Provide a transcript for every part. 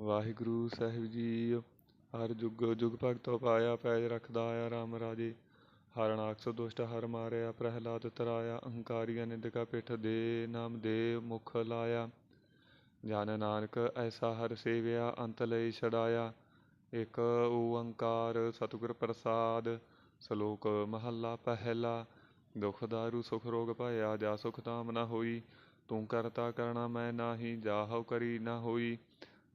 ਵਾਹਿਗੁਰੂ ਸਾਹਿਬ ਜੀ, ਹਰ ਜੁਗ ਜੁਗ ਭਗਤੋ ਪਾਇਆ, ਪੈਜ ਰੱਖਦਾ ਆਇਆ RAM ਰਾਜੇ। ਹਰਨਾਕਸ ਦੁਸ਼ਟ ਹਰ ਮਾਰਿਆ, ਪ੍ਰਹਿਲਾਦ ਤਰਾਇਆ, ਅਹੰਕਾਰੀਆ ਨਿੰਦਕਾ ਪਿੱਠ ਦੇ, ਨਾਮ ਦੇ ਮੁਖ ਲਾਇਆ। ਜਨ ਨਾਨਕ ਐਸਾ ਹਰ ਸੇਵਿਆ, ਅੰਤ ਲਈ ਛਡਾਇਆ। ਇਕ ਓੰਕਾਰ ਸਤਿਗੁਰ ਪ੍ਰਸਾਦ, ਸ਼ਲੋਕ ਮਹੱਲਾ ਪਹਿਲਾ। ਦੁਖ ਦਾਰੂ, ਸੁਖ ਰੋਗ ਭਇਆ ਜਾ ਸੁਖ ਤਾਮ ਨਾ ਹੋਈ। ਤੂੰ ਕਰਤਾ ਕਰਣਾ ਮੈਂ ਨਾਹੀ ਜਾਹਉ ਕਰੀ ਨਾ ਹੋਈ।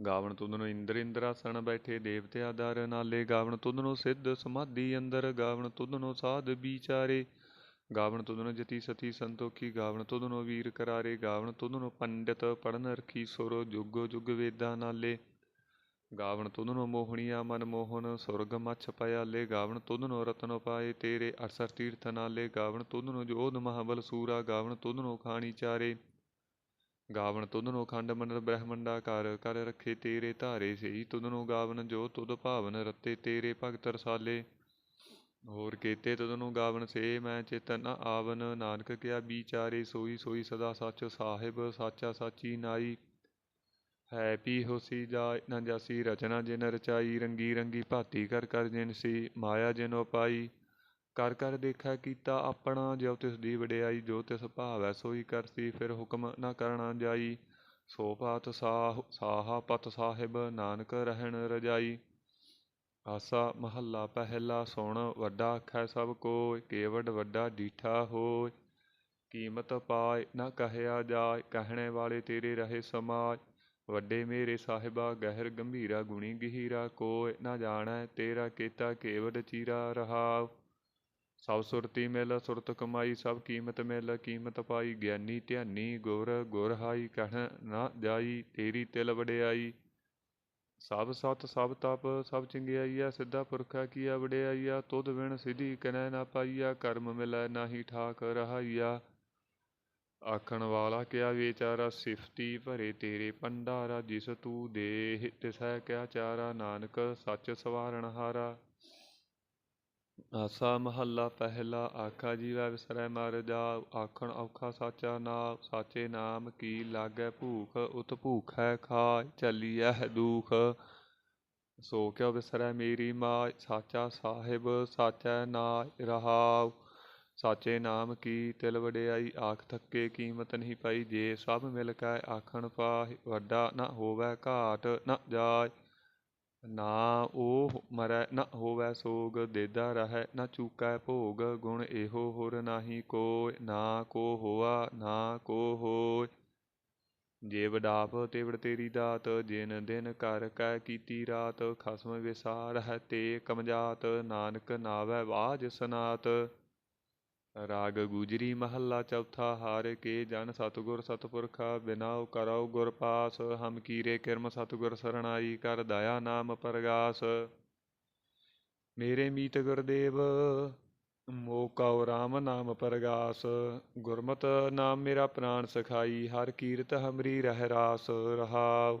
ਗਾਵਣ ਤੁਧਨੋ ਇੰਦਰ ਇੰਦਰਾਸਣ ਬੈਠੇ ਦੇਵਤਿਆ ਦਰ ਨਾਲੇ ਗਾਵਣ ਤੁਧਨੋ ਸਿੱਧ ਸਮਾਧੀ ਅੰਦਰ ਗਾਵਣ ਤੁਧਨੋ ਸਾਧ ਵਿਚਾਰੇ ਗਾਵਣ ਤੁਧਨੋ ਜਤੀ ਸਤੀ ਸੰਤੋਖੀ ਗਾਵਣ ਤੁਧਨੋ ਵੀਰ ਕਰਾਰੇ ਗਾਵਣ ਤੁਧਨੋ ਪੰਡਿਤ ਪੜਨ ਰਖੀ ਸੁਰ ਜੁਗ ਜੁਗ ਵੇਦਾਂ ਨਾਲੇ ਗਾਵਣ ਤੁਧਨੋ ਮੋਹਣੀਆ ਮਨ ਮੋਹਨ ਸੁਰਗ ਮਛ ਪਿਆਲੇ ਗਾਵਣ ਤੁਧਨੋ ਰਤਨ ਪਾਏ ਤੇਰੇ ਅਰਸਰ ਤੀਰਥ ਨਾਲੇ ਗਾਵਣ ਤੁਧਨੋ ਜੋਧ ਮਹਾਬਲ ਸੂਰਾ ਗਾਵਣ ਤੁਧਨੋ ਖਾਣੀ ਚਾਰੇ ਗਾਵਣ ਤੁਧਨੋ ਖੰਡ ਮੰਡਲ ਬ੍ਰਹਮੰਡਾ ਕਰ ਕਰ ਰੱਖੇ ਤੇਰੇ ਧਾਰੇ ਸਈ ਤੁਧਨੋ ਗਾਵਨ ਜੋ ਤੁਧ ਭਾਵਨ ਰਤੇ ਤੇਰੇ ਭਗਤ ਰਸਾਲੇ। ਹੋਰ ਕੀਤੇ ਤੁਧਨੋ ਗਾਵਨ ਸੇ, ਮੈਂ ਚੇਤਨ ਆਵਨ। ਨਾਨਕ ਕਿਆ ਵਿਚਾਰੇ ਸੋਈ ਸੋਈ ਸਦਾ ਸੱਚ ਸਾਹਿਬ, ਸਾਚਾ ਸਾਚੀ ਨਾਈ। ਹੈ ਪੀ ਹੋਸੀ ਜਾ ਨਾ ਜਾਸੀ ਰਚਨਾ ਜਿਨ ਰਚਾਈ, ਰੰਗੀ ਰੰਗੀ ਭਾਤੀ ਕਰ ਕਰ ਜਿਨ ਸੀ, ਮਾਇਆ ਜਿਨ ਉਪਾਈ ਕਰ ਕਰ ਦੇਖਿਆ ਕੀਤਾ ਆਪਣਾ, ਜੋ ਤਿਸ ਦੀ ਵਡਿਆਈ, ਜੋ ਤਿਸ ਭਾਵੈ ਸੋਈ ਕਰਸੀ, ਫਿਰ ਹੁਕਮ ਨਾ ਕਰਣਾ ਜਾਈ। ਸੋ ਪਾਤ ਸਾਹ, ਸਾਹਾ ਪਤ ਸਾਹਿਬ, ਨਾਨਕ ਰਹਿਣ ਰਜਾਈ। ਆਸਾ ਮਹੱਲਾ ਪਹਿਲਾ ਸੁਣ, ਵੱਡਾ ਆਖੈ ਸਭ ਕੋਇ ਕੇਵਡ ਵੱਡਾ ਡੀਠਾ ਹੋਇ। ਕੀਮਤ ਪਾਇ ਨਾ ਕਹਿਆ ਜਾਇ, ਕਹਿਣੇ ਵਾਲੇ ਤੇਰੇ ਰਹੇ ਸਮਾਜ ਵੱਡੇ ਮੇਰੇ ਸਾਹਿਬਾ, ਗਹਿਰ ਗੰਭੀਰਾ ਗੁਣੀ ਗਹੀਰਾ ਕੋਇ। ਨਾ ਜਾਣੈ ਤੇਰਾ ਕੀਤਾ ਕੇਵਡ ਚੀਰਾ ਰਹਾਵ ਸਭ ਸੁਰਤੀ ਮਿਲ, ਸੁਰਤ ਕਮਾਈ, ਸਭ ਕੀਮਤ ਮਿਲ, ਕੀਮਤ ਪਾਈ, ਗਿਆਨੀ ਧਿਆਨੀ, ਗੁਰ ਗੁਰ ਹਾਈ ਕਹਿ ਨਾ ਜਾਈ, ਤੇਰੀ ਤਿਲ ਵਡਿਆਈ। ਸਭ ਸਤ, ਸਭ ਤਪ, ਸਭ ਚੰਗਿਆਈਆ, ਸਿੱਧਾ ਪੁਰਖਾ ਕੀਆ ਵਡਿਆਈਆ, ਤੁਧ ਵਿਣ ਸਿਧੀ ਕਨੈ ਨਾ ਪਾਈਆ, ਕਰਮ ਮਿਲੈ ਨਾਹੀ ਠਾਕ ਰਹਾਈਆ। ਆਖਣ ਵਾਲਾ ਕਿਆ ਵਿਚਾਰਾ, ਸਿਫਤੀ ਭਰੇ ਤੇਰੇ ਪੰਡਾਰਾ ਜਿਸ ਤੂੰ ਦੇਹ ਤਿਸੈ ਕਿਆ ਚਾਰਾ, ਨਾਨਕ ਸੱਚ ਸਵਾਰਣ ਹਾਰਾ। ਆਸਾ ਮਹੱਲਾ ਪਹਿਲਾ ਆਖਾ, ਜੀਵੈ ਵਿਸਰੈ ਮਰ ਜਾਉ ਆਖਣ ਔਖਾ ਸਾਚਾ ਨਾਮ ਸਾਚੇ ਨਾਮ ਕੀ ਲਾਗੈ ਭੂਖ, ਉਤ ਭੂਖੈ ਖਾਇ ਚੱਲੀਐ ਦੁਖ। ਸੋ ਕਿਉ ਵਿਸਰੈ ਮੇਰੀ ਮਾਇ, ਸਾਚਾ ਸਾਹਿਬ ਸਾਚੈ ਨਾਇ ਰਹਾਉ। ਸਾਚੇ ਨਾਮ ਕੀ ਤਿਲ ਵਡਿਆਈ, ਆਖ ਥੱਕੇ ਕੀਮਤ ਨਹੀਂ ਪਾਈ, ਜੇ ਸਭ ਮਿਲ ਕੈ ਆਖਣ ਪਾਹਿ, ਵੱਡਾ ਨਾ ਹੋਵੈ ਘਾਟ ਨਾ ਜਾਇ। ਨਾ ਉਹ ਮਰੈ, ਨਾ ਹੋਵੈ ਸੋਗ ਦੇਦਾ ਰਹੈ, ਨ ਚੂਕੈ ਭੋਗ ਗੁਣ ਇਹੋ ਹੋਰ ਨਾਹੀ ਕੋਇ, ਨਾ ਕੋ ਹੋਆ, ਨਾ ਕੋ ਹੋਇ। ਜੇ ਵਡਾਪ ਤੇਵੜ ਤੇਰੀ ਦਾਤ, ਜਿਨ ਦਿਨ ਕਰ ਕੈ ਕੀਤੀ ਰਾਤ, ਖਸਮ ਵਿਸਾਰ ਹੈ ਤੇ ਕਮਜਾਤ ਨਾਨਕ ਨਾਵੈ ਬਾਜ ਸਨਾਤ। ਰਾਗ ਗੁਜਰੀ ਮਹੱਲਾ ਚੌਥਾ, ਹਾਰ ਕੇ ਜਨ ਸਤਗੁਰ ਸਤਪੁਰਖਾ ਬਿਨਾਉ ਕਰਉ ਗੁਰ ਪਾਸ, ਹਮ ਕੀਰੇ ਕਿਰਮ ਸਤਗੁਰ ਸਰਣਾਈ, ਕਰ ਦਇਆ ਨਾਮ ਪਰਗਾਸ। ਮੇਰੇ ਮੀਤ ਗੁਰਦੇਵ, ਮੋ ਕਉ ਰਾਮ ਨਾਮ ਪਰਗਾਸ। ਗੁਰਮਤ ਨਾਮ ਮੇਰਾ ਪ੍ਰਾਨ ਸਖਾਈ, ਹਰ ਕੀਰਤ ਹਮਰੀ ਰਹਿ ਰਾਸ ਰਹਾਉ।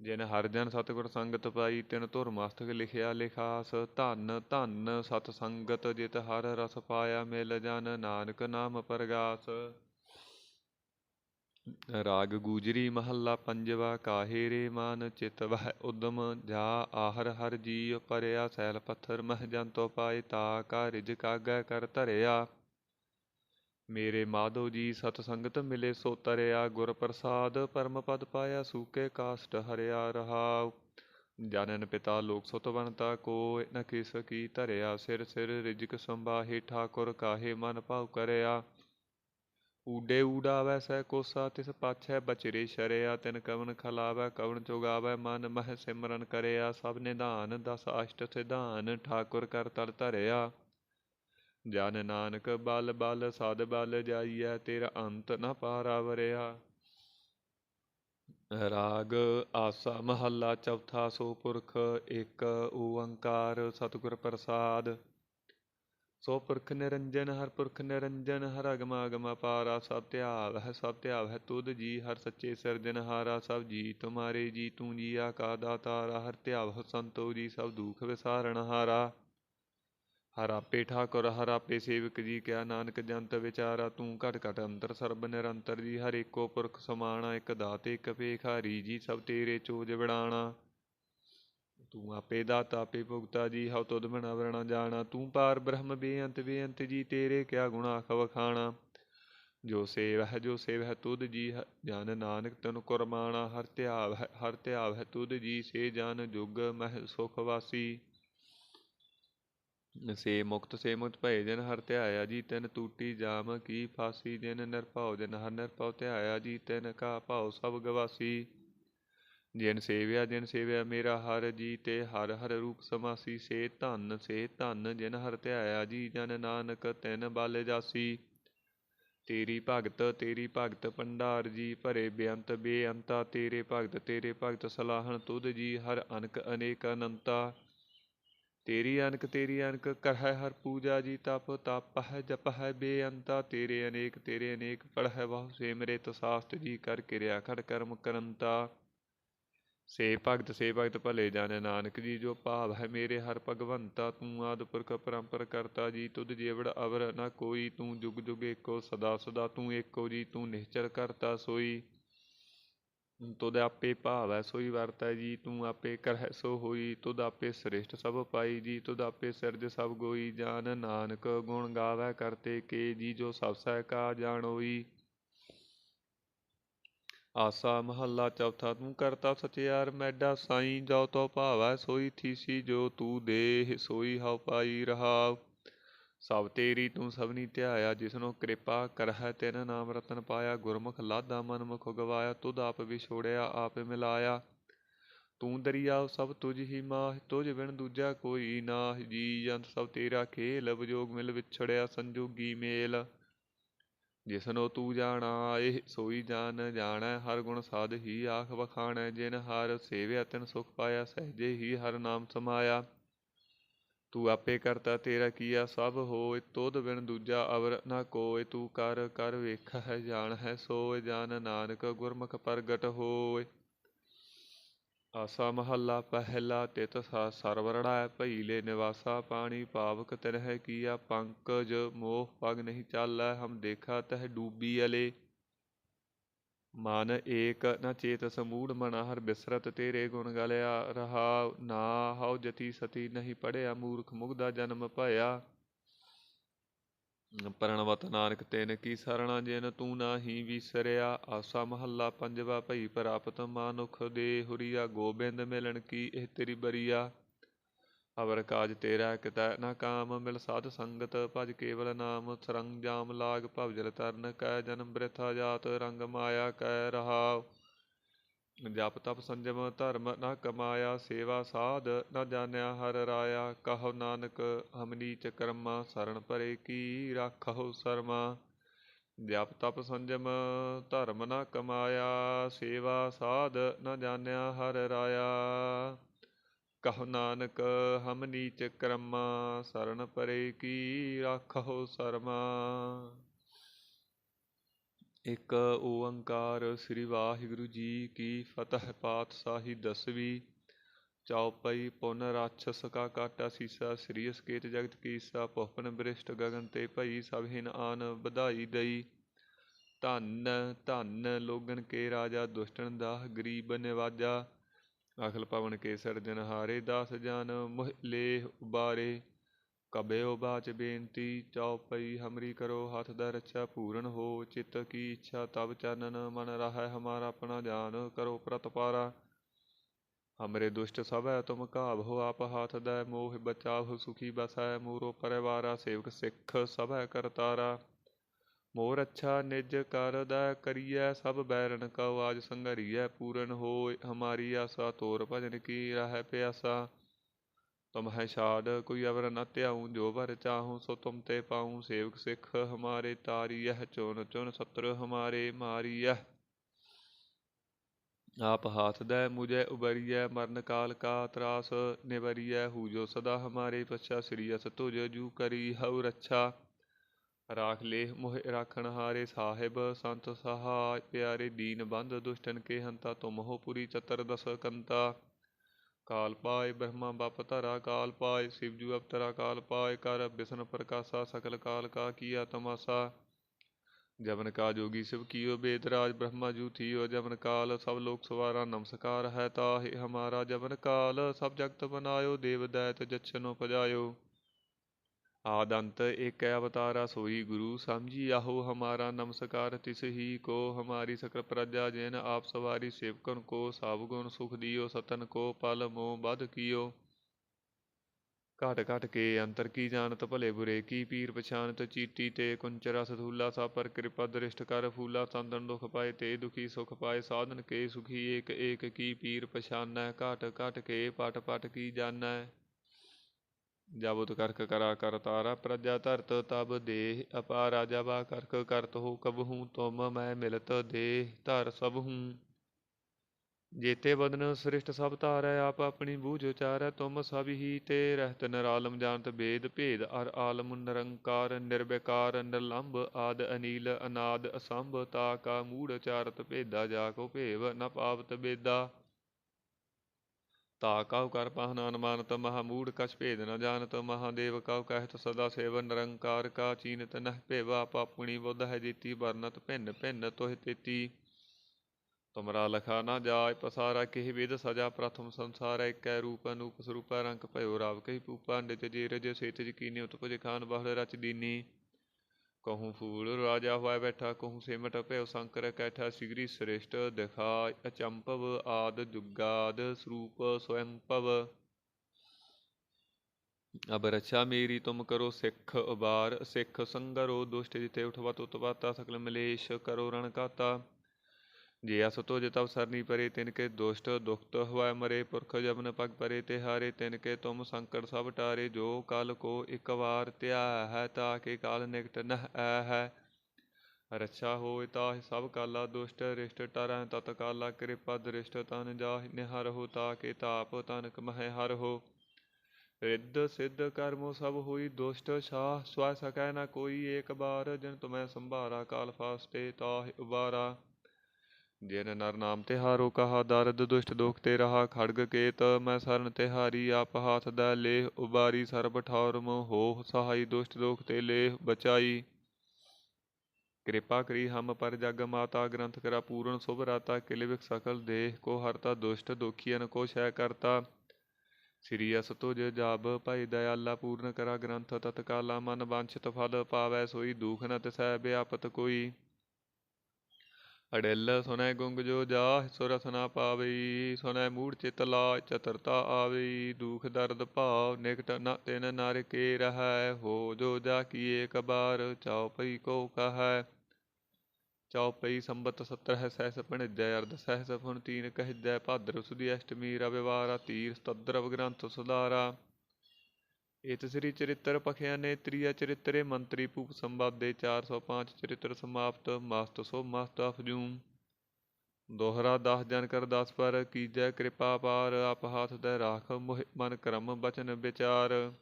ਜਿਨ ਹਰਜਨ ਸਤਿਗੁਰ ਸੰਗਤ ਪਾਈ, ਤਿਨ ਧੁਰ ਮਸਤਕ ਲਿਖਿਆ ਲਿਖਾਸ, ਧੰਨ ਧੰਨ ਸਤ ਸੰਗਤ ਜਿਤ ਹਰ ਰਸ ਪਾਇਆ ਮਿਲ ਜਨ ਨਾਨਕ ਨਾਮ ਪਰਗਾਸ। ਰਾਗ ਗੂਜਰੀ ਮਹੱਲਾ ਪੰਜਵਾ, ਕਾਹੇ ਰੇ ਮਾਨ ਚਿਤ ਵਹਿ ਉਦਮ, ਜਾ ਆਹਰ ਹਰ ਜੀਵ ਪਰਿਆ, ਸੈਲ ਪੱਥਰ ਮਹ ਜਨ ਜੰਤੋ ਪਾਏ, ਤਾ ਕਾ ਰਿਜ ਕਾਗੈ ਕਰ ਧਰਿਆ। ਮੇਰੇ ਮਾਧੋ ਜੀ, ਸਤ ਸੰਗਤ ਮਿਲੇ ਸੋ ਤਰਿਆ, ਗੁਰ ਪ੍ਰਸਾਦ ਪਰਮ ਪਦ ਪਾਇਆ, ਸੂਕੇ ਕਾਸ਼ਟ ਹਰਿਆ ਰਹਾ ਜਾਣਨ ਪਿਤਾ ਲੋਕ ਸੁਤ ਬਣਤਾ ਕੋ ਨ ਕਿਸ ਕੀ ਧਰਿਆ, ਸਿਰ ਸਿਰ ਰਿਜਕ ਸੰਬਾਹੇ ਠਾਕੁਰ ਕਾਹੇ ਮਨ ਭਾਉ ਕਰਿਆ। ਊਡੇ ਊਡਾਵੈ ਸਹਿ ਕੋਸਾ, ਤਿਸ ਪਾਛੈ ਬਚਰੇ ਸ਼ਰਿਆ, ਤਿਨ ਕਵਨ ਖਲਾਵੈ, ਕਵਨ ਚੁਗਾਵੈ, ਮਨ ਮਹਿ ਸਿਮਰਨ ਕਰਿਆ। ਸਭ ਨਿਧਾਨ, ਦਸ ਅਸ਼ਟ ਸਿਧਾਨ, ਠਾਕੁਰ ਕਰ ਤਲ ਧਰਿਆ। ਜਨ ਨਾਨਕ ਬਲ ਬਲ ਸਦ ਬਲ ਜਾਈਐ, ਤੇਰਾ ਅੰਤ ਨ ਪਾਰਾਵਰਿਆ। ਰਾਗ ਆਸਾ ਮਹੱਲਾ ਚੌਥਾ ਸੋ ਪੁਰਖ ਇੱਕ ਓੰਕਾਰ ਸਤਿਗੁਰ ਪ੍ਰਸਾਦ। ਸੋ ਪੁਰਖ ਨਿਰੰਜਨ, ਹਰ ਪੁਰਖ ਨਿਰੰਜਨ, ਹਰ ਅਗਮ ਅਗਮ ਅਪਾਰਾ ਸਭ ਧਿਆਵ ਹੈ ਸਭ ਧਿਆਵ ਹੈ ਤੁਧ ਜੀ, ਹਰ ਸੱਚੇ ਸਿਰਜਨਹਾਰਾ ਸਭ ਜੀ, ਤੁਮਾਰੇ ਜੀ, ਤੂੰ ਜੀ ਆਕਾ ਦਾਤਾਰਾ ਹਰ ਧਿਆਵ ਸੰਤੋ ਜੀ, ਸਭ ਦੁਖ ਵਿਸਾਰਣਹਾਰਾ ਹਾਰਾ। ਆਪੇ ਠਾਕੁਰ ਹਰ ਆਪੇ ਸੇਵਕ ਜੀ ਕਿਆ ਨਾਨਕ ਜੰਤ ਵਿਚਾਰਾ, ਤੂੰ ਘਟ ਘਟ ਅੰਤਰ ਸਰਬ ਨਿਰੰਤਰ ਜੀ, ਹਰ ਏਕੋ ਪੁਰਖ ਸਮਾਣਾ, ਇੱਕ ਦਾਤੇ ਇੱਕ ਭੇਖਾਰੀ ਜੀ ਸਭ ਤੇਰੇ ਚੋਜ ਵਿੜਾਣਾ ਤੂੰ ਆਪੇ ਦਾਤਾ ਆਪੇ ਭੁਗਤਾ ਜੀ, ਹਉ ਤੁਧ ਬਿਨਾ ਵਰਣਾ ਜਾਣਾ। ਤੂੰ ਪਾਰ ਬ੍ਰਹਮ ਬੇਅੰਤ ਬੇਅੰਤ ਜੀ, ਤੇਰੇ ਕਿਆ ਗੁਣਾ ਖਵਖਾਣਾ ਜੋ ਸੇਵ ਹੈ, ਜੋ ਸੇਵ ਹੈ ਤੁਧ ਜੀ ਜਨ ਨਾਨਕ ਤਨ ਕੁਰਮਾਣਾ ਹਰ ਧਿਆਵ ਹੈ, ਹਰ ਧਿਆਵ ਹੈ ਤੁਧ ਜੀ, ਸੇ ਜਨ ਜੁਗ ਮਹਿ ਸੁਖ ਵਾਸੀ। ਸੇ ਮੁਕਤ ਸੇ ਮੁਕਤ ਭਏ ਜਿਨ ਹਰ ਧਿਆਇਆ ਜੀ ਤਿਨ ਟੂਟੀ ਜਾਮ ਕੀ ਫਾਸੀ, ਜਿਨ ਨਿਰਭਉ ਜਿਨ ਹਰ ਨਿਰਭਉ ਧਿਆਇਆ ਜੀ ਤਿਨ ਕਾ ਭਾਉ ਸਭ ਗਵਾਸੀ। ਜਿਨ ਸੇਵਿਆ ਜਿਨ ਸੇਵਿਆ ਮੇਰਾ ਹਰ ਜੀ ਤੇ ਹਰ ਹਰ ਰੂਪ ਸਮਾਸੀ। ਸੇ ਧਨ ਸੇ ਧਨ ਜਿਨ ਹਰ ਧਿਆਇਆ ਜੀ, ਜਨ ਨਾਨਕ ਤਿਨ ਬਲ ਜਾਸੀ। ਤੇਰੀ ਭਗਤ ਤੇਰੀ ਭਗਤ ਭੰਡਾਰ ਜੀ, ਭਰੇ ਬੇਅੰਤ ਬੇਅੰਤਾ, ਤੇਰੇ ਭਗਤ ਤੇਰੇ ਭਗਤ ਸਲਾਹਣ ਤੁਧ ਜੀ, ਹਰ ਅਨਕ ਅਨੇਕ ਅਨੰਤਾ। ਤੇਰੀ ਅਨਕ ਤੇਰੀ ਅਨਕ ਕਰਹਿ ਹਰ ਪੂਜਾ ਜੀ ਤਪ ਤਪ ਹੈ ਜਪ ਹੈ ਬੇਅੰਤਾ, ਤੇਰੇ ਅਨੇਕ ਤੇਰੇ ਅਨੇਕ ਪੜ ਪੜਹਿ ਬਹੁ ਸਿਮਰੇ ਤਸਾਸਤ ਜੀ ਕਰ ਕਿਰਿਆ ਖੜ ਕਰਮ ਕਰੰਤਾ। ਸੇ ਭਗਤ ਸੇ ਭਗਤ ਭਲੇ ਜਾਣੇ ਨਾਨਕ ਜੀ, ਜੋ ਭਾਵ ਹੈ ਮੇਰੇ ਹਰ ਭਗਵੰਤਾ, ਤੂੰ ਆਦ ਪੁਰਖ ਪਰੰਪਰ ਕਰਤਾ ਜੀ, ਤੁਧ ਜੇਵੜ ਅਵਰ ਨਾ ਕੋਈ, ਤੂੰ ਜੁਗ ਜੁਗ ਏਕੋ ਸਦਾ ਸਦਾ, ਤੂੰ ਏਕੋ ਜੀ, ਤੂੰ ਨਿਹਚਰ ਕਰਤਾ ਸੋਈ। ਤੁਧ ਆਪੇ ਭਾਵੈ ਸੋਈ ਵਰਤੈ ਜੀ, ਤੂੰ ਆਪੇ ਕਰਹਿ ਸੋ ਹੋਈ, ਤੁਧ ਆਪੇ ਸ੍ਰਿਸ਼ਟ ਸਭ ਪਾਈ ਜੀ, ਤੁਧ ਆਪੇ ਸਿਰਜ ਸਭ ਗੋਈ, ਜਾਨ ਨਾਨਕ ਗੁਣ ਗਾਵੈ ਕਰਤੇ ਕੇ ਜੀ, ਜੋ ਸਭ ਸਹਿ ਕਾ ਜਾਣੋਈ ਆਸਾ ਮਹੱਲਾ ਚੌਥਾ, ਤੂੰ ਕਰਤਾ ਸਚਿਆਰ ਮੈਡਾ ਸਾਈ, ਜੋ ਤੋ ਭਾਵੈ ਸੋਈ ਥੀਸੀ, ਜੋ ਤੂੰ ਦੇਹ ਸੋਈ ਹਉ ਪਾਈ ਰਹਾਉ। ਸਭ ਤੇਰੀ ਤੂੰ ਸਭਨੀ ਧਿਆਇਆ, ਜਿਸਨੋ ਕਿਰਪਾ ਕਰਹਿ, ਤੈਨ ਨਾਮ ਰਤਨ ਪਾਇਆ, ਗੁਰਮੁਖ ਲਾਦਾ ਮਨ ਮੁਖ ਗਵਾਇਆ, ਤੁਧ ਆਪ ਵਿਛੋੜਿਆ ਆਪ ਮਿਲਾਇਆ। ਤੂੰ ਦਰਿਆ, ਸਭ ਤੁਝ ਹੀ ਮਾਹ, ਤੁਝ ਬਿਨ ਦੂਜਾ ਕੋਈ ਨਾਹ। ਜੀ ਜੰਤ ਸਭ ਤੇਰਾ ਖੇਲ ਵਿਜੋਗ ਮਿਲ ਵਿਛੜਿਆ, ਸੰਜੋਗੀ ਮੇਲ। ਜਿਸਨੋ ਤੂੰ ਜਾਣਾ, ਇਹ ਸੋਈ ਜਾਣ ਜਾਣੈ, ਹਰ ਗੁਣ ਸਾਧ ਹੀ ਆਖ ਵਖਾਣੈ। ਜਿਨ ਹਰ ਸੇਵਿਆ, ਤਿਨ ਸੁਖ ਪਾਇਆ, ਸਹਜੇ ਹੀ ਹਰ ਨਾਮ ਸਮਾਇਆ। ਤੂੰ ਆਪੇ ਕਰਤਾ, ਤੇਰਾ ਕੀਆ ਸਭ ਹੋਇ ਤੋਧ ਬਿਨ ਦੂਜਾ ਅਵਰ ਨਾ ਕੋਇ ਤੂੰ ਕਰ ਕਰ ਵੇਖ, ਹੈ ਜਾਣ, ਹੈ ਸੋਇ ਜਾਨ ਨਾਨਕ, ਗੁਰਮੁਖ ਪ੍ਰਗਟ ਹੋਏ। ਆਸਾ ਮਹੱਲਾ ਪਹਿਲਾ ਤਿਤ ਸਰਵਰੜਾ ਭਈ ਲੈ ਨਿਵਾਸਾ ਪਾਣੀ। ਪਾਵਕ ਤਿਨਹਿ ਕੀਆ, ਪੰਕਜ ਮੋਹ ਪਗ ਨਹੀਂ ਚਾਲੈ। ਹਮ ਦੇਖਾ ਤਹ ਡੂਬੀ ਅਲੇ। ਮਨ ਏਕ ਨ ਚੇਤ ਸਮੂੜ ਮਨ ਹਰ ਬਿਸਰਤ ਤੇਰੇ ਗੁਣ ਗਲਿਆ ਰਹਾ, ਨਾ ਹਉ ਜਤੀ ਸਤੀ ਨਹੀਂ ਪੜਿਆ, ਮੂਰਖ ਮੁਗਦਾ ਜਨਮ ਭਇਆ। ਪਰਣਵਤ ਨਾਨਕ ਤੈਨ ਕੀ ਸਰਣਾ ਜਿਨ ਤੂੰ ਨਾਹੀ ਵਿਸਰਿਆ, ਆਸਾ ਮਹੱਲਾ ਪੰਜਵਾ ਭਈ ਪ੍ਰਾਪਤ ਮਾਨੁਖ ਦੇ ਹੁਰੀਆ, ਗੋਬਿੰਦ ਮਿਲਣ ਕੀ ਇਹ ਤੇਰੀ ਬਰੀਆ। ਅਵਰ ਕਾਜ ਤੇਰਾ ਕਿਤੈ ਨਾ ਕਾਮ, ਮਿਲ ਸਾਧ ਸੰਗਤ, ਭਜ ਕੇਵਲ ਨਾਮ ਸਰੰਜਾਮ ਲਾਗ ਭਵ ਜਲ ਤਰਨ, ਕੈ ਜਨਮ ਬ੍ਰਿਥਾ ਜਾਤ, ਰੰਗ ਮਾਇਆ ਕੈ ਰਹਾਉ। ਜਪ ਤਪ ਸੰਜਮ, ਧਰਮ ਨਾ ਕਮਾਇਆ, ਸੇਵਾ ਸਾਧ ਨਾ ਜਾਣਿਆ, ਹਰ ਰਾਇਆ, ਕਹੋ ਨਾਨਕ ਹਮਨੀ ਨੀਚ ਕਰਮਾ ਸਰਣ ਪਰੇ ਕੀ ਰਾਖੋ ਸਰਮਾ। ਜਪ ਤਪ ਸੰਜਮ, ਧਰਮ ਨਾ ਕਮਾਇਆ, ਸੇਵਾ ਸਾਧ ਨਾ ਜਾਣਿਆ, ਹਰ ਰਾਇਆ। ਕਹੋ ਨਾਨਕ, ਹਮ ਨੀਚ ਕਰਮਾ ਸਰਣ ਪਰੇ ਕੀ ਰਾਖੋ ਸਰਮਾ। ਇੱਕ ਓੰਕਾਰ ਸ੍ਰੀ ਵਾਹਿਗੁਰੂ ਜੀ ਕੀ ਫਤਿਹ ਪਾਤਸ਼ਾਹੀ ਦਸਵੀਂ ਚੌਪਈ ਪੁਨ ਰਾਛਸ ਕਾ ਕਾਟਾ ਸੀਸਾ, ਸ੍ਰੀ ਅਸਕੇਤ ਜਗਤ ਕੀਸਾ ਪਹੁਪਨ ਬ੍ਰਿਸ਼ਟ ਗਗਨ ਤੇ ਭਈ ਸਭ ਹਿਨ ਆਨ ਵਧਾਈ ਦਈ। ਧੰਨ ਧੰਨ ਲੋਗਨ ਕੇ ਰਾਜਾ, ਦੁਸ਼ਟਨ ਦਾ ਗਰੀਬ ਨਿਵਾਜਾ ਅਖਲ ਪਵਨ ਕੇ ਸਰਜਨ ਹਾਰੇ ਦਾਸ ਜਨ, ਮੁਹ ਲੇਹ ਉਬਾਰੇ। ਕਬਿਓ ਬਾਚ ਬੇਨਤੀ ਚੌਪਈ ਹਮਰੀ ਕਰੋ ਹੱਥ ਦਾ ਰੱਛਾ ਪੂਰਨ ਹੋ। ਚਿੱਤ ਕੀ ਇੱਛਾ ਤਬ ਚਰਨਨ ਮਨ ਰਹਿ ਹਮਾਰਾ ਆਪਣਾ ਜਾਨ, ਕਰੋ ਪ੍ਰਤਪਾਰਾ ਹਮਰੇ ਦੁਸ਼ਟ ਸਭੈ ਤੁਮ ਕਾਬਹੁ ਆਪ ਹਾਥ ਦੈ, ਮੋਹ ਬਚਾਵ ਸੁਖੀ ਬਸੈ। ਮੂਰੋ ਪਰਿਵਾਰਾ ਸੇਵਕ ਸਿੱਖ ਸਭੈ ਕਰਤਾਰਾ। ਮੋਰ ਅੱਛਾ ਨਿਜ ਕਰਦਾ ਕਰੀਐ ਸਭ ਬੈਰਨ ਕਉ ਆਜ ਸੰਘਰੀਐ, ਪੂਰਨ ਹੋਇ ਹਮਾਰੀ ਆਸਾ, ਤੋਰ ਭਜਨ ਕੀ ਰਹਿ ਪਿਆਸਾ। ਤੁਮ ਹੈ ਸ਼ਾਦ ਕੋਈ ਅਵਰ ਨ ਧਿਆਉ, ਜੋ ਵਰ ਚਾਹੂੰ ਸੋ ਤੁਮ ਤੇ ਪਾਉ, ਸੇਵਕ ਸਿੱਖ ਹਮਾਰੇ ਤਾਰੀਐ ਚੁਨ ਚੁਨ ਸਤਰ ਹਮਾਰੇ ਮਾਰੀਐ। ਆਪ ਹਾਥ ਦੈ ਮੁਝੇ ਉਬਰੀਐ, ਮਰਨ ਕਾਲ ਕਾ ਤਰਾਸ ਨਿਵਰੀਐ, ਹੂ ਜੋ ਸਦਾ ਹਮਾਰੇ ਪਛਾ, ਸ੍ਰੀ ਅਸ ਤੁਜ ਜੂ ਕਰੀ ਹਉ ਰੱਛਾ। ਰਾਖ ਲੇਹ ਮੋਹ ਰਾਖਣ ਹਾਰੇ ਸਾਹਿਬ, ਸੰਤ ਸਹਾਇ ਪਿਆਰੇ ਦੀਨ ਬੰਧ ਦੁਸ਼ਟਨ ਕੇ ਹੰਤਾ ਤੁਮ ਹੋ ਪੁਰੀ ਚਤਰ ਦਸ ਕੰਤਾ। ਕਾਲ ਪਾਏ ਬ੍ਰਹਮਾ ਬਪ ਧਰਾ, ਕਾਲ ਪਾਏ ਸਿਵ ਜੂ ਅਵਤਰਾ, ਕਾਲ ਪਾਏ ਕਰ ਬਿਸ਼ਨ ਪ੍ਰਕਾਸ਼ਾ, ਸਕਲ ਕਾਲ ਕਾ ਕੀਆ ਤਮਾਸਾ। ਜਵਨ ਕਾ ਜੋਗੀ ਸਿਵ ਕੀਓ ਬੇਦ ਰਾਜ, ਬ੍ਰਹਮਾ ਜੂ ਥੀਓ ਜਵਨ ਕਾਲ, ਸਭ ਲੋਕ ਸਵਾਰਾ ਨਮਸਕਾਰ ਹੈ ਤਾਹਿ ਹਮਾਰਾ ਜਵਨ ਕਾਲ। ਸਭ ਜਗਤ ਬਨਾਇਓ, ਦੇਵ ਦੈਤ ਜਛਨੋ ਪਜਾਇਓ ਆਦੰਤ ਏਕ ਅਵਤਾਰਾ ਸੋਈ ਗੁਰੂ, ਸਮਝੀ ਆਹੋ ਹਮਾਰਾ ਨਮਸਕਾਰ, ਤਿਸ ਹੀ ਕੋ ਹਮਾਰੀ ਸਕਲ ਪ੍ਰਜਾ, ਜੈਨ ਆਪ ਸਵਾਰੀ ਸੇਵਕਨ ਕੋ ਸਭ ਗੁਣ ਸੁਖ ਦਿਓ, ਸਤਨ ਕੋ ਪਲ ਮੋ ਬਦ ਕੀਓ। ਘਟ ਘਟ ਕੇ ਅੰਤਰ ਕੀ ਜਾਣਤ, ਭਲੇ ਬੁਰੇ ਕੀ ਪੀਰ ਪਛਾਨਤ ਚੀਟੀ ਤੇ ਕੁੰਚਰਾ ਸਥੂਲਾ ਸਾ ਪਰ ਕਿਰਪਾ ਦ੍ਰਿਸ਼ਟ ਕਰ ਫੂਲਾ ਸੰਤਨ ਦੁਖ ਪਾਏ ਤੇ ਦੁਖੀ ਸੁਖ ਪਾਏ, ਸਾਧਨ ਕੇ ਸੁਖੀ ਏਕ ਏਕ ਕੀ ਪੀਰ ਪਛਾਨੈ, ਘਟ ਘਟ ਕੇ ਪਟ ਪਟ ਕੀ ਜਾਣੈ ਜਬੁਤ ਕਰਕ ਕਰਾ ਕਰ ਤਾਰਾ ਪ੍ਰਜਾ ਧਰਤ, ਤਬ ਦੇਹ ਅਪਾਰਾ ਜਬਾ ਕਰਕ ਕਰਤ ਹੋ ਕਬਹੂ, ਤੁਮ ਮੈਂ ਮਿਲਤ ਦੇਹ ਧਰ ਸਭ ਹੂੰ ਜੇਤੇ ਬਦਨ ਸ੍ਰਿਸ਼ਟ ਸਭ ਧਾਰੈ, ਆਪ ਆਪਣੀ ਬੂਝ ਉਚਾਰੈ, ਤੁਮ ਸਭ ਹੀ ਤੇ ਰਹਿਤ ਨਿਰਾਲਮ ਜਾਣਤ ਬੇਦ ਭੇਦ, ਅਰ ਆਲਮ ਨਿਰੰਕਾਰ, ਨਿਰਵਿਕਾਰ ਨਿਰਲੰਭ ਆਦ ਅਨੀਲ ਅਨਾਦ ਅਸੰਭ, ਤਾ ਕਾ ਮੂੜ ਚਾਰਤ ਭੇਦਾ, ਜਾ ਕੋ ਭੇਵ ਨ ਪਾਵਤ ਬੇਦਾ। ਤਾ ਕਉ ਕਰ ਪਹਨ ਮਹਾ ਮਹਾਮੂੜ ਕਛ ਭੇਦ ਨ ਜਾਣਤ ਮਹਾਦੇਵ ਕਉ ਕਹਿਤ ਸਦਾ ਸੇਵਨ ਨਿਰੰਕਾਰ ਕਾ ਚੀਨਤ ਨਹਿ ਭੇਵਾ ਪਾਪਣੀ ਬੁੱਧ ਹੈ ਜੀਤੀ ਵਰਨਤ ਭਿੰਨ ਭਿੰਨ ਤੋਹਿ ਤੇਤੀ। ਤੁਮਰਾ ਲਖਾ ਨਾ ਜਾਇ ਪਸਾਰਾ ਕਿਹ ਵਿਦ ਸਜਾ ਪ੍ਰਥਮ ਸੰਸਾਰ ਏਕੈ ਰੂਪ ਅਨੂਪ ਸਰੂਪ ਰੰਗ ਭਇਓ ਰਾਵ ਕਹੀ ਪੂਪਾ ਨਿਤ ਜੇ ਰਜ ਸੇਤਜ ਕੀਨੇ ਉਤਪਜ ਖਾਨ ਬਹਲ ਰਚ ਦੀਨੀ। ਕਹੂੰ ਫੂਲ ਰਾਜਾ ਹੋਇ ਬੈਠਾ ਕਹੂੰ ਸਿਮਟ ਭਇਓ ਸੰਕਰ ਕੈਠਾ ਸਿਗਰੀ ਸ੍ਰੇਸ਼ਟ ਦਿਖਾਇ ਅਚੰਪਵ ਆਦ ਜੁਗਾਦ ਸਰੂਪ ਸਵਯੰ ਅਬ ਰਛਾ ਮੇਰੀ ਤੁਮ ਕਰੋ ਸਿੱਖ ਉਬਾਰ ਸਿੱਖ ਸੰਗਰੋ ਦੁਸ਼ਟ ਜਿਤੇ ਉਠਵਤ ਉਤਵਾਤਾ ਸਕਲ ਮਲੇਸ਼ ਕਰੋ ਰਣ ਕਾਤਾ ਜੇ ਅਸ ਤੁਜ ਤਬ ਸਰਨੀ ਪਰੇ ਤਿਨ ਕੇ ਦੁਸ਼ਟ ਦੁਖਤ ਹਵੈ ਮਰੇ ਪੁਰਖ ਜਬਨ ਪਗ ਪਰੇ ਤਿਹਾਰੇ ਤਿਨ ਕੇ ਤੁਮ ਸੰਕਟ ਸਭ ਟਾਰੇ ਜੋ ਕਲ ਕੋ ਇਕ ਵਾਰ ਧਿਆ ਹੈ ਤਾ ਕੇ ਕਾਲ ਨਿਕਟ ਨਹ ਰੱਛਾ ਹੋਇ ਤਾਹਿ ਸਭ ਕਾਲਾ ਦੁਸ਼ਟ ਰਿਸ਼ਟ ਟਰੈ ਤਤ ਕਾਲਾ ਕਿਰਪਾ ਦ੍ਰਿਸ਼ਟ ਤਨ ਜਾਹਿ ਨਿਹਰ ਹੋ ਤਾ ਕੇ ਤਾਪ ਤਨਕ ਮਹਿ ਹਰ ਹੋ ਰਿੱਧ ਸਿੱਧ ਕਰਮੋ ਸਭ ਹੋਈ ਦੁਸ਼ਟ ਸ਼ਾਹ ਸਵੈ ਸਕੈ ਨਾ ਕੋਈ ਏਕ ਬਾਰ ਜਿਨ ਤੁਮੈ ਸੰਭਾਰਾ ਕਾਲ ਫਾਸਤੇ ਤਾਹਿ ਉਬਾਰਾ ਜਿਨ ਨਰ ਨਾਮ ਤਿਹਾਰੋ ਕਹਾ ਦਰਦ ਦੁਸ਼ਟ ਦੁਖ ਤੇ ਰਹਾ ਖੜਗ ਕੇਤ, ਮੈਂ ਸਰਨ ਤਿਹਾਰੀ ਆਪ ਹਾਥ ਦਾ ਲੇਹ, ਉਬਾਰੀ ਸਰਬ ਠੌਰ ਹੋ ਸਹਾਈ ਦੁਸ਼ਟ ਦੁਖ ਤੇ ਲੇਹ ਬਚਾਈ। ਕਿਰਪਾ ਕਰੀ ਹਮ ਪਰ ਜਗ ਮਾਤਾ, ਗ੍ਰੰਥ ਕਰਾ ਪੂਰਨ ਸੁਭ ਰਾਤਾ, ਕਿਲ ਵਿਖ ਸਕਲ ਦੇਹ, ਕੋ ਹਰਤਾ ਦੁਸ਼ਟ ਦੁਖੀਨ ਕੋ ਸ਼ੈ ਸ੍ਰੀ ਅਸ ਤੁਜ ਜਬ ਭਾਈ ਦਇਆਲਾ ਪੂਰਨ ਕਰਾ ਗ੍ਰੰਥ ਤਤਕਾਲਾ, ਮਨ ਵਾਂਛਿਤ ਫਲ ਪਾਵੈ ਸੋਈ, ਦੁਖ ਨ ਤਿਸੈ ਬਿਆਪਤ ਕੋਈ। ਅੜਿਲ ਸੁਨੈ ਗੁੰਗ ਜੋ ਜਾ ਸੁਰਸ ਨਾ ਪਾਵਈ ਸੁਨੈ ਮੂੜ ਚਿਤ ਲਾ ਚਤਰਤਾ ਆਵਈ, ਦੁਖ ਦਰਦ ਭਾਵ, ਨਿਕਟ ਨ ਤਿਨ ਨਰ ਕੇ ਰਹੈ, ਹੋ ਜੋ ਜਾ ਕੀ ਏਕ ਬਾਰ ਚਉਪਈ ਕੋ ਕਹੈ। ਸੰਬਤ 70 ਹੈ, ਸਹਿਸ ਭਣਿਜੈ ਅਰਧ ਸਹਿਸ ਫੁਨ ਤੀਨ ਕਹਿਜੈ, ਭਾਦਰ ਸੁਦੀ ਅਸ਼ਟਮੀ, ਰਵਿਵਾਰਾ, ਤੀਰ ਤਦਰਵ ਗ੍ਰੰਥ ਸੁਧਾਰਾ। ਇਤ ਸ੍ਰੀ ਚਰਿਤ੍ਰ ਪਖਿਆ ਨੇ ਤ੍ਰਿਆ ਚਰਿਤਰੇ ਮੰਤਰੀ ਭੂਪ ਸੰਵਾਦੇ 405 ਚਰਿਤ੍ਰ ਸਮਾਪਤ ਮਸਤ ਸੋ ਮਸਤ ਅਫਜੂਮ ਦੋਹਰਾ 10 ਜਨ ਕਰ 10 ਪਰ ਕੀਜੈ ਕਿਰਪਾ ਪਾਰ, ਆਪ ਹਾਥ ਦੇ ਰਾਖ, ਮੋਹ ਮਨ ਕਰਮ ਬਚਨ ਵਿਚਾਰ।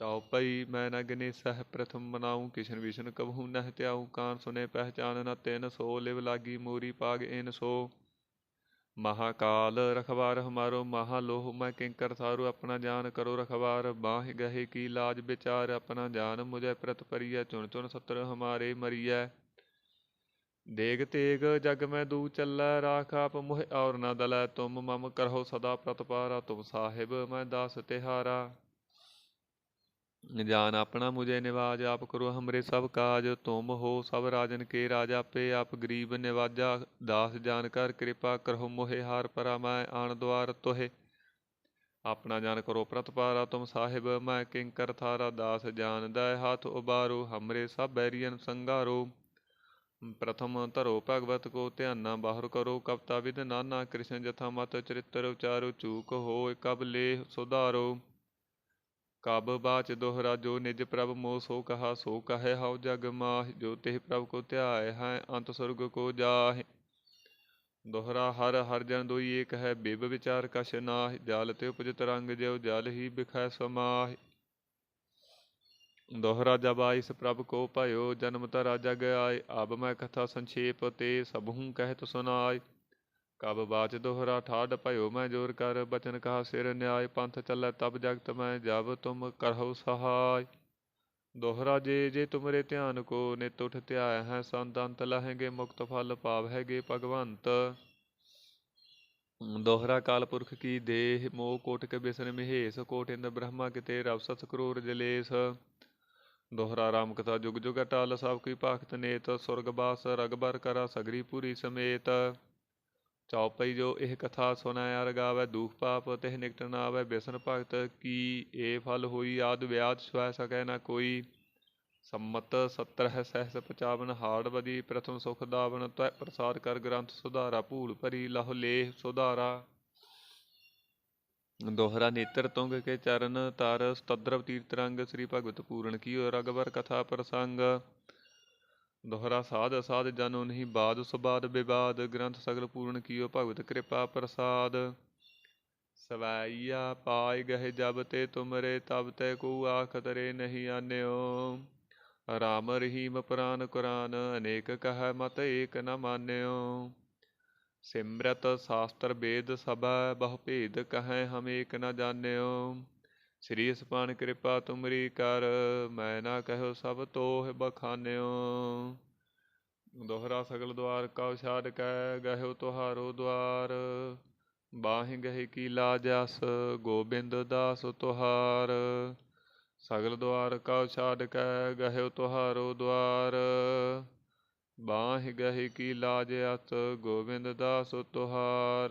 ਚਉਪਈ ਮੈਂ ਨ ਗਨੇ ਸਹ ਪ੍ਰਥਮ ਮਨਾਉ ਕਿਸ਼ਨ ਵਿਸ਼ਨ ਕਬਹੂ ਨਹਿ ਧਿਆਉ ਕਾਨ ਸੁਨੇ ਪਹਿਚਾਨ ਨ ਤਿਨ ਸੋ, ਲਿਵ ਲਾਗੀ ਮੋਰੀ ਪਾਗ ਇਨ ਸੋ ਮਹਾਕਾਲ ਰਖਵਾਰ ਹਮਾਰੋ ਮਹਾਲੋਹ, ਮੈਂ ਕਿੰਕਰ ਸਾਰੂ ਆਪਣਾ ਜਾਨ ਕਰੋ ਰਖਵਾਰ, ਬਾਹ ਗਹੇ ਕੀ ਲਾਜ ਵਿਚਾਰ ਆਪਣਾ ਜਾਨ, ਮੁਝੇ ਪ੍ਰਤ ਪਰੀਐ, ਚੁਣ ਚੁਣ ਸਤਰ ਹਮਾਰੇ ਮਰੀਐ। ਦੇਗ ਤੇਗ ਜਗ ਮੈਂ ਦੂ ਚੱਲੈ, ਰਾਖ ਆਪ ਮੋਹਿ ਔਰ ਨਾ ਦਲੈ, ਤੁਮ ਮਮ ਕਰਹੁ ਸਦਾ ਪ੍ਰਤਪਾਰਾ, ਤੁਮ ਸਾਹਿਬ ਮੈਂ ਦਾਸ ਤਿਹਾਰਾ ਜਾਨ ਆਪਣਾ ਮੁਝੇ ਨਿਵਾਜ, ਆਪ ਕਰੋ ਹਮਰੇ ਸਭ ਕਾਜ, ਤੁਮ ਹੋ ਸਭ ਰਾਜਨ ਕੇ ਰਾਜਾ ਪੇ, ਆਪ ਗਰੀਬ ਨਿਵਾਜਾ, ਦਾਸ ਜਾਨ ਕਰ ਕਿਰਪਾ ਕਰਹੁ ਮੋਹਿ ਹਾਰ ਪਰਾ, ਮੈਂ ਆਣ ਦੁਆਰ ਤੋਹਿ। ਆਪਣਾ ਜਾਨ ਕਰੋ ਪ੍ਰਤਪਾਰਾ ਤੁਮ ਸਾਹਿਬ, ਮੈਂ ਕਿੰਕਰ ਥਾਰਾ, ਦਾਸ ਜਾਨ ਜਾਨਦਾ ਹੱਥ ਉਬਾਰੋ, ਹਮਰੇ ਸਭ ਬੈਰੀਅਨ ਸੰਗਾਰੋ ਪ੍ਰਥਮ ਧਰੋ ਭਗਵਤ ਕੋ ਧਿਆਨਾ ਬਾਹਰ ਕਰੋ ਕਪਤਾ ਵਿਦ ਨਾਨਾ ਕ੍ਰਿਸ਼ਨ ਜਥਾ ਮਤ ਚਰਿਤ੍ਰ ਉਚਾਰੋ, ਚੂਕ ਹੋਇ ਕਬ ਲੇ ਸੁਧਾਰੋ। ਕਬ ਬਾਚ ਦੋਹਰਾ ਜੋ ਨਿਜ ਪ੍ਰਭ ਮੋ ਸੋ ਕਹਾ, ਸੋ ਕਹੈ ਹਉ ਜਗ ਮਾਹਿ, ਜੋ ਤਿਹ ਪ੍ਰਭ ਕੋ ਧਿਆਏ ਹੈ, ਅੰਤ ਸੁਰਗ ਕੋ ਜਾਹਿ। ਦੋਹਰਾ ਹਰ ਹਰ ਜਨ ਦੋਈ ਏਕ ਹੈ, ਬਿਬ ਵਿਚਾਰ ਕਛ ਨਾਹਿ, ਜਲ ਤੇ ਉਪਜਿਤ ਰੰਗ ਜਿਉ ਜਲ ਹੀ ਬਿਖੈ ਸਮਾਹਿ। ਦੋਹਰਾ ਜਬ ਆਇਸ ਪ੍ਰਭ ਕੋ ਭਇਓ, ਜਨਮ ਤਰਾ ਜਗ ਆਏ ਅਬ ਮੈਂ ਕਥਾ ਸੰਖੇਪ ਤੇ ਸਭਹੂ ਕਹਿਤ ਸੁਨਾਇ ਕਬ ਬਾਚ ਦੋਹਰਾ ਠਾਡ ਭਇਓ ਮੈਂ ਜੋਰ ਕਰ, ਬਚਨ ਕਹਾ ਸਿਰ ਨਿਆਇ ਪੰਥ ਚੱਲੈ ਤਬ ਜਗਤ ਮੈਂ ਜਬ ਤੁਮ ਕਰਹੁ ਸਹਾਇ। ਦੋਹਰਾ ਜੇ ਜੇ ਤੁਮਰੇ ਧਿਆਨ ਕੋ, ਨਿਤ ਉਠ ਧਿਆਇ ਹੈ ਸੰਤ, ਅੰਤ ਲਹੇਗੇ ਮੁਕਤ ਫਲ ਪਾਵਹਿਗੇ ਭਗਵੰਤ। ਦੋਹਰਾ ਕਾਲ ਪੁਰਖ ਕੀ ਦੇਹ, ਮੋਹ ਕੋਟ ਕੋਟਿਕ ਬਿਸਨ ਮਹੇਸ਼ ਕੋਟਿੰਦ ਬ੍ਰਹਮਾ ਕਿਤੇ ਰਵ ਸਤ ਕਰੋੜ ਜਲੇਸ। ਦੋਹਰਾ ਰਾਮ ਕਥਾ ਜੁਗ ਜੁਗ ਅਟਲ, ਸਭ ਕੀ ਭਾਖਤ ਨੇਤ, ਸੁਰਗ ਬਾਸ, ਰਗਬਰ ਕਰਾ, ਸਗਰੀ ਪੂਰੀ ਸਮੇਤ। ਚੌਪਈ ਜੋ ਇਹ ਕਥਾ ਸੁਨੈ ਅਰ ਦੁਖ ਪਾਪ, ਤਿਹ ਨਿਕਟ ਨਾ ਆਵੇ ਬਿਸਨ ਭਗਤ ਕੀ ਏ ਫਲ ਹੋਈ? ਆਦ ਵਿਆਜ ਸਵੈ ਸਕੈ ਨਾ ਕੋਈ। ਸੰਮਤ 70 ਹੈ ਸਹਿਸ 55 ਹਾੜ ਬਦੀ ਪ੍ਰਥਮ ਸੁਖ ਦਾਵਨ ਤੈ ਪ੍ਰਸਾਦ ਕਰ ਗ੍ਰੰਥ ਸੁਧਾਰਾ, ਭੂਲ ਭਰੀ ਲਹੁ ਲੇਹ ਸੁਧਾਰਾ। ਦੋਹਰਾ ਨੇਤਰ ਤੁੰਗ ਕੇ ਚਰਨ, ਤਰ ਸਤਦਰਵ ਤੀਰਤ ਰੰਗ, ਸ੍ਰੀ ਭਗਵਤ ਪੂਰਨ ਕੀਓ ਰਗਵਰ ਕਥਾ ਪ੍ਰਸੰਗ। ਦੋਹਰਾ ਸਾਧ ਅਸਾਧ ਜਨ ਨਹੀਂ ਬਾਦ ਸੁਬਾਦ ਵਿਵਾਦ ਗ੍ਰੰਥ ਸਗਲ ਪੂਰਨ ਕੀਓ ਭਗਵਤ ਕਿਰਪਾ ਪ੍ਰਸਾਦ। ਸਵੈਇਆ ਪਾਇ ਗਹਿ ਜਬ ਤੇ ਤੁਮਰੇ, ਤਬ ਤੈ ਕੋ ਆਖ ਤਰੇ ਨਹੀਂ ਆਨਿਓ। ਰਾਮ ਰਹੀਮ ਪੁਰਾਨ ਕੁਰਾਨ, ਅਨੇਕ ਕਹੈ ਮਤ ਏਕ ਨ ਮਾਨਿਓ। ਸਿਮਰਤ ਸ਼ਾਸਤਰ ਵੇਦ ਸਭੈ, ਬਹੁ ਭੇਦ ਕਹੈ ਹਮ ਏਕ ਨ ਜਾਣਿਓ। ਸ੍ਰੀ ਅਸਪਾਨ ਕਿਰਪਾ ਤੁਮਰੀ ਕਰ, ਮੈਂ ਨਾ ਕਹਿਓ ਸਭ ਤੋਹ ਬਖਾਨਿਓ। ਦੋਹਰਾ ਸਗਲ ਦਵਾਰ ਕਉ ਛਾੜ ਕੈ, ਗਹਿਓ ਤੁਹਾਰੋ ਦਵਾਰ ਬਾਹਿ ਗਹਿ ਕੀ ਲਾਜਸ ਗੋਬਿੰਦ ਦਾਸ ਤੁਹਾਰ। ਸਗਲ ਦਵਾਰ ਕਉ ਛਾੜ ਕੈ, ਗਹਿਓ ਤੁਹਾਰੋ ਦੁਆਰ। ਬਾਹਿ ਗਹਿ ਕੀ ਲਾਜ ਅਸ ਗੋਬਿੰਦ ਦਾਸ ਤੁਹਾਰ।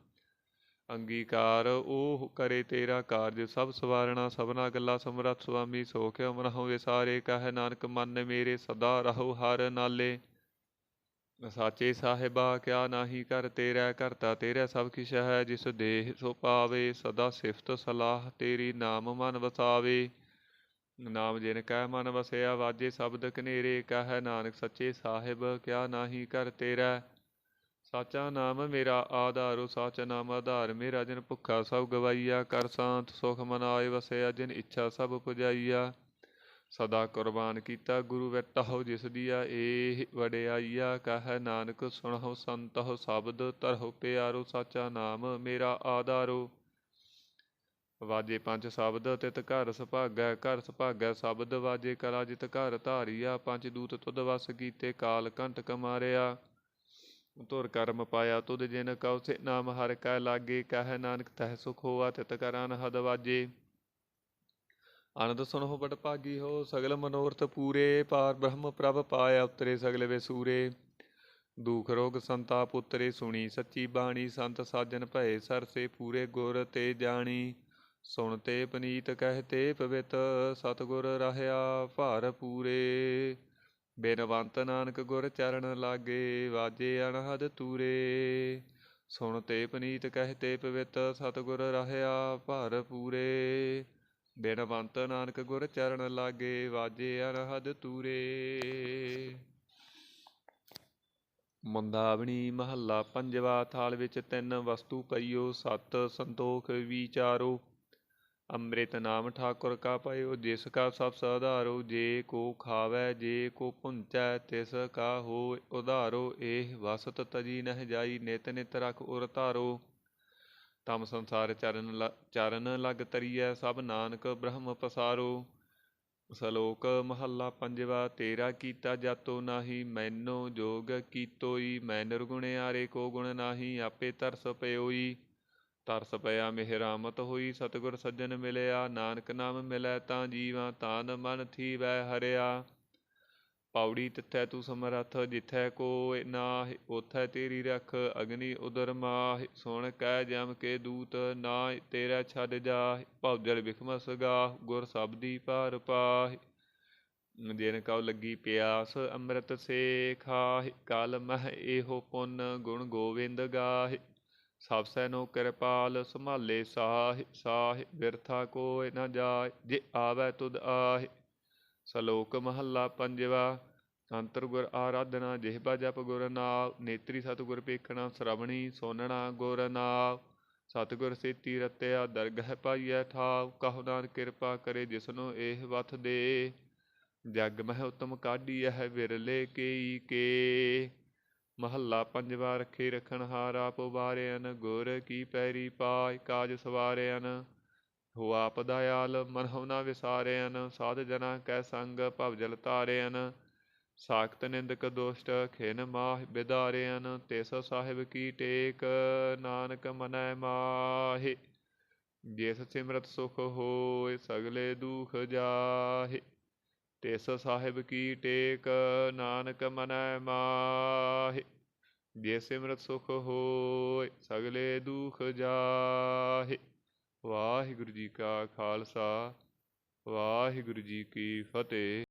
ਅੰਗੀਕਾਰ, ਉਹ ਕਰੇ ਤੇਰਾ ਕਾਰਜ, ਸਭ ਸਵਾਰਣਾ, ਸਭਨਾ ਗੱਲਾਂ ਸਮਰੱਥ, ਸੁਆਮੀ ਸੋਖ ਅਮਰਹੁ ਵਿਸਾਰੇ ਕਹਿ ਨਾਨਕ ਮਨ ਮੇਰੇ ਸਦਾ ਰਹੋ ਹਰ ਨਾਲੇ। ਸਾਚੇ ਸਾਹਿਬਾ, ਕਿਆ ਨਾਹੀ ਕਰ ਤੇਰਾ ਕਰਤਾ ਤੇਰਾ ਸਭ ਕਿਛ ਹੈ, ਜਿਸ ਦੇਹ ਸੋ ਪਾਵੇ, ਸਦਾ ਸਿਫਤ ਸਲਾਹ ਤੇਰੀ ਨਾਮ ਮਨ ਵਸਾਵੇ। ਨਾਮ ਜਿਨ ਕੈ ਮਨ ਵਸਿਆ, ਵਾਜੇ ਸ਼ਬਦ ਕਨੇਰੇ ਕਹਿ ਨਾਨਕ ਸੱਚੇ ਸਾਹਿਬ, ਕਿਆ ਨਾਹੀ ਕਰ ਤੇਰਾ। ਸਾਚਾ ਨਾਮ ਮੇਰਾ ਆਧਾਰੋ ਸਾਚਾ ਨਾਮ ਆਧਾਰ। ਮੇਰਾ ਜਿਨ ਭੁੱਖਾ ਸਭ ਗਵਾਈਆ, ਕਰ ਸਾਂਤ ਸੁਖ ਮਨਾਏ ਵਸਿਆ ਜਿਨ ਇੱਛਾ ਸਭ ਪੁਜਾਈਆ। ਸਦਾ ਕੁਰਬਾਨ ਕੀਤਾ ਗੁਰੂ ਵਟਹੁ, ਜਿਸ ਦੀਆ ਏ ਵਡਿਆਈਆ। ਕਹੈ ਨਾਨਕ, ਸੁਣਹੁ ਸੰਤਹੁ, ਸ਼ਬਦ ਤਰਹੁ ਪਿਆਰੋ, ਸਾਚਾ ਨਾਮ ਮੇਰਾ ਆਧਾਰੋ। ਵਾਜੇ ਪੰਜ ਸ਼ਬਦ, ਤਿਤ ਘਰ ਸੁਭਾਗੈ ਘਰ ਸੁਭਾਗੈ ਸ਼ਬਦ। ਵਾਜੇ ਕਲਾ ਜਿਤ ਘਰ ਧਾਰੀਆ, ਪੰਜ ਦੂਤ ਤੁਧ ਵਸ ਕੀਤੇ, ਕਾਲ ਕੰਟਕ ਮਾਰਿਆ ਤੁਰ ਕਰਮ ਪਾਇਆ ਤੁਧ ਜਿਨ ਕਉ ਸੇ ਨਾਮ ਹਰ ਕੈ ਲਾਗੇ, ਕਹਿ ਨਾਨਕ ਤਹਿ ਸੁਖ ਹੋਆ ਤਿਤ ਕਰਨ ਹਦ ਵਾਜੇ। ਆਨੰਦ ਸੁਨਹੁ ਬਟ ਭਾਗੀ ਹੋ, ਸਗਲ ਮਨੋਰਥ ਪੂਰੇ, ਪਾਰ ਬ੍ਰਹਮ ਪ੍ਰਭ ਪਾਇਆ ਉਤਰੇ ਸਗਲ ਵੇ ਸੂਰੇ ਦੁਖ ਰੋਗ ਸੰਤਾਪ ਉਤਰੇ ਸੁਣੀ, ਸੱਚੀ ਬਾਣੀ ਸੰਤ ਸਾਜਨ ਭਏ ਸਰਸੇ ਪੂਰੇ ਗੁਰ ਤੇ ਜਾਣੀ। ਸੁਣ ਤੇ ਪਨੀਤ ਕਹਿ ਤੇ ਪਵਿੱਤ ਸਤਗੁਰ ਰਹਿਆ ਭਾਰ ਪੂਰੇ। ਬੇਨਵੰਤ ਨਾਨਕ ਗੁਰ ਚਰਨ ਲਾਗੇ, ਵਾਜੇ ਅਨਹਦ ਤੂਰੇ। ਸੁਣਤੇ ਪਨੀਤ ਕਹਤੇ ਪਵਿੱਤ ਸਤਗੁਰ ਰਹਿਆ ਭਰ ਪੂਰੇ। ਬੇਨਵੰਤ ਨਾਨਕ ਗੁਰ ਚਰਨ ਲਾਗੇ, ਵਾਜੇ ਅਨਹਦ ਤੂਰੇ। ਮੁੰਦਾਵਣੀ ਮਹੱਲਾ ਪੰਜਵਾ, ਥਾਲ ਵਿੱਚ ਤਿੰਨ ਵਸਤੂ ਪਈਓ, ਸਤ ਸੰਤੋਖ ਵਿਚਾਰੋ। ਅੰਮ੍ਰਿਤ ਨਾਮ ਠਾਕੁਰ ਕਾ ਪਇਓ, ਜਿਸ ਕਾ ਸਭ ਸਾਧਾਰੋ, ਜੇ ਕੋ ਖਾਵੈ, ਜੇ ਕੋ ਪੁੰਚੈ ਤਿਸ ਕਾ ਹੋਇ ਉਧਾਰੋ ਇਹ ਵਸਤ ਤਜੀ ਨਹਿ ਜਾਈ, ਨਿਤ ਨਿਤ ਰਖ ਉਰ ਧਾਰੋ। ਤਮ ਸੰਸਾਰ ਚਰਨ ਲ- ਚਰਨ ਲਗ ਤਰੀਐ, ਸਭ ਨਾਨਕ ਬ੍ਰਹਮ ਪਸਾਰੋ। ਸ਼ਲੋਕ ਮਹੱਲਾ ਪੰਜਵਾ, ਤੇਰਾ ਕੀਤਾ ਜਾਤੋ ਨਾਹੀ, ਮੈਨੋ ਜੋਗ ਕੀਤੋਈ, ਮੈਂ ਨਿਰਗੁਣ ਆਰੇ ਕੋ ਗੁਣ ਨਾਹੀ, ਆਪੇ ਤਰਸ ਪਇਓਈ ਤਰਸ ਪਿਆ ਮਿਹਰਾਮਤ ਹੋਈ, ਸਤਿਗੁਰ ਸੱਜਣ ਮਿਲਿਆ, ਨਾਨਕ ਨਾਮ ਮਿਲੈ ਤਾਂ ਜੀਵਾਂ ਤਾਨ ਮਨ ਥੀਵੈ ਹਰਿਆ। ਪੌੜੀ ਤਿੱਥੈ ਤੂੰ ਸਮਰੱਥ, ਜਿਥੈ ਕੋਇ ਨਾਹਿ ਉਥੈ ਤੇਰੀ ਰਖ, ਅਗਨੀ ਉਦਰ ਮਾਹਿ। ਸੁਣ ਕਹਿ ਜਮ ਕੇ ਦੂਤ ਨਾ ਤੇਰਾ ਛੱਡ ਜਾਹਿ। ਭੌਜਲ ਵਿਖਮਸ ਗਾਹ, ਗੁਰ ਸਬਦੀ ਪਾਰ ਪਾਹਿ। ਜਿਨ ਕਉ ਲੱਗੀ ਪਿਆਸ, ਅੰਮ੍ਰਿਤ ਸੇ ਖਾਹਿ। ਕਲ ਮਹਿ, ਇਹੋ ਪੁੰਨ ਗੁਣ ਗੋਵਿੰਦ ਗਾਹਿ। ਸਭ ਸੈਨੋ ਕਿਰਪਾਲ ਸੰਭਾਲੇ, ਸਾਹਿ ਸਾਹਿ ਬਿਰਥਾ ਕੋਇ ਨ ਜਾਇ ਜੇ ਆਵੈ ਤੁਧ ਆਹਿ। ਸ਼ਲੋਕ ਮਹੱਲਾ ਪੰਜਵਾ ਅੰਤਰ ਗੁਰ ਆਰਾਧਨਾ ਜਿਹਬਾ ਜਪ ਗੁਰ ਨਾਮ ਨੇਤਰੀ ਸਤਿਗੁਰ ਪੇਖਣਾ, ਸ਼ਰਵਣੀ ਸੋਨਣਾ ਗੁਰ ਨਾਮ ਸਤਿਗੁਰ ਸੇਤੀ ਰਤਿਆ, ਦਰਗਹਿ ਪਾਈਐ ਠਾਵ ਕਹੁ ਨਾਨਕ ਕਿਰਪਾ ਕਰੇ ਜਿਸਨੂੰ ਇਹ ਵਥ ਦੇ। ਜਗ ਮਹਿ ਉਤਮ ਹੈ ਵਿਰਲੇ ਕੇਈ ਕੇ। ਮਹੱਲਾ ਪੰਜਵਾ ਰੱਖੇ ਰਖਣ ਹਾਰਾ ਆਪ ਉਬਾਰਿਆਨ ਗੁਰ ਕੀ ਪੈਰੀ ਪਾਇ ਕਾਜ ਸਵਾਰਿਆਨ ਹੋ ਆਪ ਦਇਆਲ ਮਨ ਹਉ ਨਾ ਵਿਸਾਰਿਆਨ ਸਾਧ ਜਨਾ ਕੈ ਸੰਗ, ਭਵ ਜਲ ਤਾਰਿਆਨ ਸਾਖਤ ਨਿੰਦਕ ਦੋਸ਼ਟ, ਖਿਨ ਮਾਹ ਬਿਦਾਰਿਆਨ ਤਿਸ ਸਾਹਿਬ ਕੀ ਟੇਕ, ਨਾਨਕ ਮਨੈ ਮਾਹੇ। ਜਿਸ ਸਿਮਰਤ ਸੁਖ ਹੋਏ ਸਗਲੇ ਦੁਖ ਜਾਹੇ। ਤਿਸ ਸਾਹਿਬ ਕੀ ਟੇਕ ਨਾਨਕ ਮਨੈ ਮਾਹੇ, ਜੇ ਸਿਮਰਤ ਸੁਖ ਹੋਇ ਸਗਲੇ ਦੁਖ ਜਾਹੇ। ਵਾਹਿਗੁਰੂ ਜੀ ਕਾ ਖਾਲਸਾ, ਵਾਹਿਗੁਰੂ ਜੀ ਕੀ ਫਤਿਹ।